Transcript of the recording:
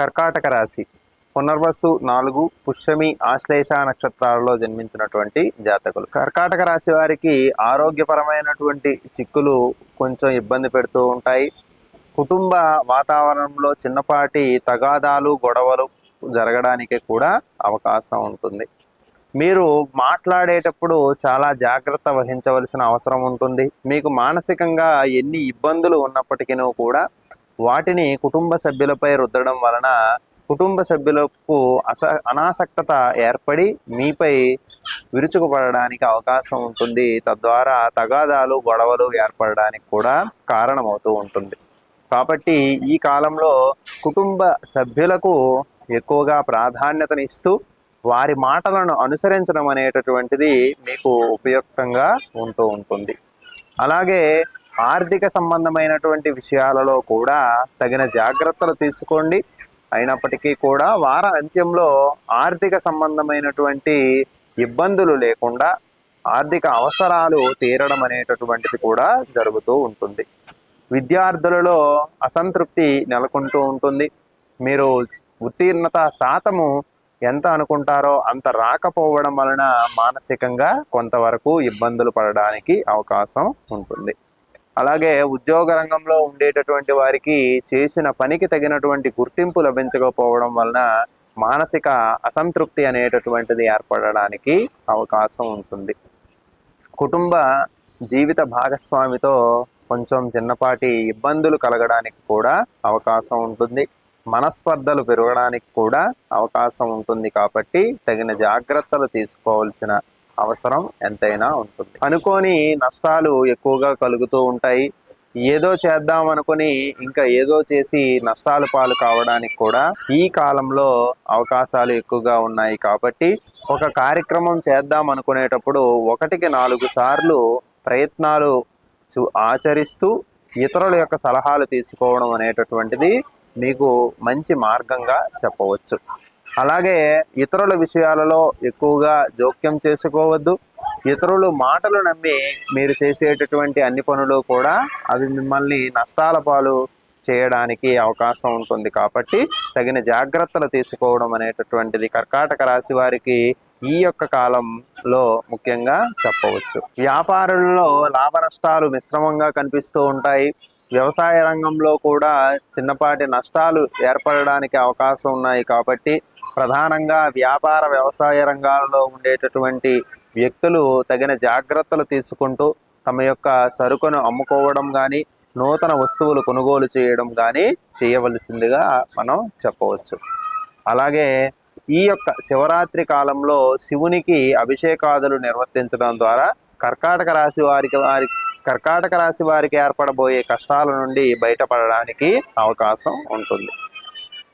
కర్కాటక రాశి. పునర్వసు నాలుగు పుష్యమి ఆశ్లేష నక్షత్రాలలో జన్మించినటువంటి జాతకులు. కర్కాటక రాశి వారికి ఆరోగ్యపరమైనటువంటి చిక్కులు కొంచెం ఇబ్బంది పెడుతూ ఉంటాయి. కుటుంబ వాతావరణంలో చిన్నపాటి తగాదాలు గొడవలు జరగడానికి కూడా అవకాశం ఉంటుంది. మీరు మాట్లాడేటప్పుడు చాలా జాగ్రత్త వహించవలసిన అవసరం ఉంటుంది. మీకు మానసికంగా ఎన్ని ఇబ్బందులు ఉన్నప్పటికీ కూడా వాటిని కుటుంబ సభ్యులపై రుద్దడం వలన కుటుంబ సభ్యులకు అస అనాసక్తత ఏర్పడి మీపై విరుచుకుపడడానికి అవకాశం ఉంటుంది. తద్వారా తగాదాలు గొడవలు ఏర్పడడానికి కూడా కారణమవుతూ ఉంటుంది. కాబట్టి ఈ కాలంలో కుటుంబ సభ్యులకు ఎక్కువగా ప్రాధాన్యతనిస్తూ వారి మాటలను అనుసరించడం అనేటటువంటిది మీకు ఉపయుక్తంగా ఉంటూ ఉంటుంది. అలాగే ఆర్థిక సంబంధమైనటువంటి విషయాలలో కూడా తగిన జాగ్రత్తలు తీసుకోండి. అయినప్పటికీ కూడా వార అంత్యంలో ఆర్థిక సంబంధమైనటువంటి ఇబ్బందులు లేకుండా ఆర్థిక అవసరాలు తీరడం అనేటటువంటిది కూడా జరుగుతూ ఉంటుంది. విద్యార్థులలో అసంతృప్తి నెలకొంటూ ఉంటుంది. మీరు ఉత్తీర్ణత శాతము ఎంత అనుకుంటారో అంత రాకపోవడం వలన మానసికంగా కొంతవరకు ఇబ్బందులు పడడానికి అవకాశం ఉంటుంది. అలాగే ఉద్యోగ రంగంలో ఉండేటటువంటి వారికి చేసిన పనికి తగినటువంటి గుర్తింపు లభించకపోవడం వలన మానసిక అసంతృప్తి అనేటటువంటిది ఏర్పడడానికి అవకాశం ఉంటుంది. కుటుంబ జీవిత భాగస్వామితో కొంచెం చిన్నపాటి ఇబ్బందులు కలగడానికి కూడా అవకాశం ఉంటుంది. మనస్పర్ధలు పెరగడానికి కూడా అవకాశం ఉంటుంది కాబట్టి తగిన జాగ్రత్తలు తీసుకోవాల్సిన అవసరం ఎంతైనా ఉంటుంది. అనుకోని నష్టాలు ఎక్కువగా కలుగుతూ ఉంటాయి. ఏదో చేద్దాం అనుకుని ఇంకా ఏదో చేసి నష్టాలు పాలు కావడానికి కూడా ఈ కాలంలో అవకాశాలు ఎక్కువగా ఉన్నాయి కాబట్టి ఒక కార్యక్రమం చేద్దాం అనుకునేటప్పుడు ఒకటికి నాలుగు సార్లు ప్రయత్నాలు చూ ఆచరిస్తూ ఇతరుల యొక్క సలహాలు తీసుకోవడం అనేటటువంటిది మీకు మంచి మార్గంగా చెప్పవచ్చు. అలాగే ఇతరుల విషయాలలో ఎక్కువగా జోక్యం చేసుకోవద్దు. ఇతరులు మాటలు నమ్మి మీరు చేసేటటువంటి అన్ని పనులు కూడా అవి మిమ్మల్ని నష్టాల పాలు చేయడానికి అవకాశం ఉంటుంది. కాబట్టి తగిన జాగ్రత్తలు తీసుకోవడం అనేటటువంటిది కర్కాటక రాశి వారికి ఈ యొక్క కాలంలో ముఖ్యంగా చెప్పవచ్చు. వ్యాపారులలో లాభ నష్టాలు మిశ్రమంగా కనిపిస్తూ ఉంటాయి. వ్యవసాయ రంగంలో కూడా చిన్నపాటి నష్టాలు ఏర్పడడానికి అవకాశం ఉన్నాయి కాబట్టి ప్రధానంగా వ్యాపార వ్యవసాయ రంగాలలో ఉండేటటువంటి వ్యక్తులు తగిన జాగ్రత్తలు తీసుకుంటూ తమ యొక్క సరుకును అమ్ముకోవడం కానీ నూతన వస్తువులు కొనుగోలు చేయడం కానీ చేయవలసిందిగా మనం చెప్పవచ్చు. అలాగే ఈ యొక్క శివరాత్రి కాలంలో శివునికి అభిషేకాదులు నిర్వర్తించడం ద్వారా కర్కాటక రాశి వారికి వారి కర్కాటక రాశి వారికి ఏర్పడబోయే కష్టాల నుండి బయటపడడానికి అవకాశం ఉంటుంది.